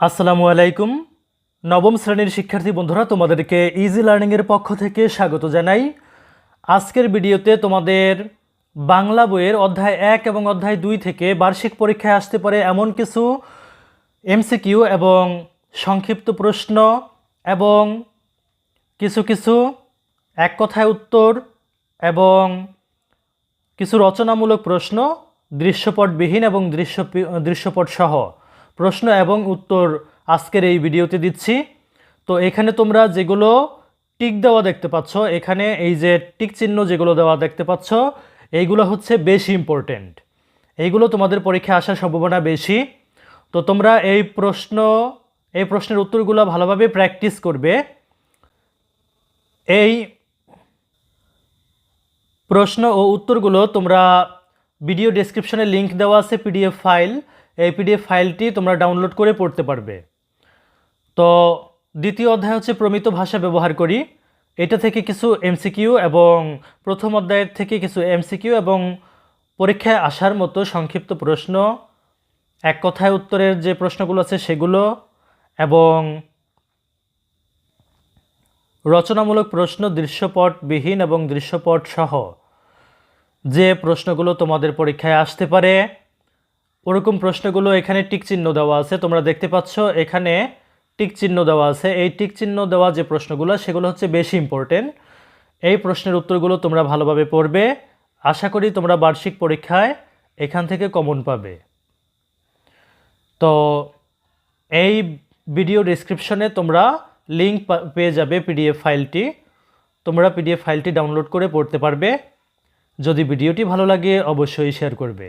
আসসালামু আলাইকুম। নবম শ্রেণির শিক্ষার্থী বন্ধুরা, তোমাদেরকে ইজি লার্নিংয়ের পক্ষ থেকে স্বাগত জানাই। আজকের ভিডিওতে তোমাদের বাংলা বইয়ের অধ্যায় এক এবং অধ্যায় দুই থেকে বার্ষিক পরীক্ষায় আসতে পারে এমন কিছু এমসিকিউ এবং সংক্ষিপ্ত প্রশ্ন এবং কিছু কিছু এক কথায় উত্তর এবং কিছু রচনামূলক প্রশ্ন, দৃশ্যপটবিহীন এবং দৃশ্য দৃশ্যপট সহ প্রশ্ন এবং উত্তর আজকের এই ভিডিওতে দিচ্ছি। তো এখানে তোমরা যেগুলো টিক দেওয়া দেখতে পাচ্ছ, এখানে এই যে টিক চিহ্ন যেগুলো দেওয়া দেখতে পাচ্ছ, এইগুলো হচ্ছে বেশি ইম্পর্টেন্ট এইগুলো তোমাদের পরীক্ষায় আসার সম্ভাবনা বেশি। তো তোমরা এই প্রশ্ন, এই প্রশ্নের উত্তরগুলো ভালোভাবে প্র্যাকটিস করবে। এই প্রশ্ন ও উত্তরগুলো তোমরা ভিডিও ডেসক্রিপশনে লিংক দেওয়া আছে পিডিএফ ফাইল এই পিডিএফ ফাইলটি তোমরা ডাউনলোড করে পড়তে পারবে। তো দ্বিতীয় অধ্যায় হচ্ছে প্রমিত ভাষা ব্যবহার করি। এটা থেকে কিছু এমসিকিউ এবং প্রথম অধ্যায়ের থেকে কিছু এমসিকিউ এবং পরীক্ষায় আসার মতো সংক্ষিপ্ত প্রশ্ন। এক কথায় উত্তরের যে প্রশ্নগুলো আছে সেগুলো এবং রচনামূলক প্রশ্ন দৃশ্যপটবিহীন এবং দৃশ্যপট সহ যে প্রশ্নগুলো তোমাদের পরীক্ষায় আসতে পারে। ওরকম প্রশ্নগুলো এখানে টিক চিহ্ন দেওয়া আছে। তোমরা দেখতে পাচ্ছ এখানে টিক চিহ্ন দেওয়া আছে। এই টিক চিহ্ন দেওয়া যে প্রশ্নগুলো, সেগুলো হচ্ছে বেশি ইম্পর্টেন্ট এই প্রশ্নের উত্তরগুলো তোমরা ভালোভাবে পড়বে। আশা করি তোমরা বার্ষিক পরীক্ষায় এখান থেকে কমন পাবে। তো এই ভিডিও ডেসক্রিপশনে তোমরা লিঙ্ক পেয়ে যাবে পিডিএফ ফাইলটি তোমরা পিডিএফ ফাইলটি ডাউনলোড করে পড়তে পারবে। যদি ভিডিওটি ভালো লাগে, অবশ্যই শেয়ার করবে।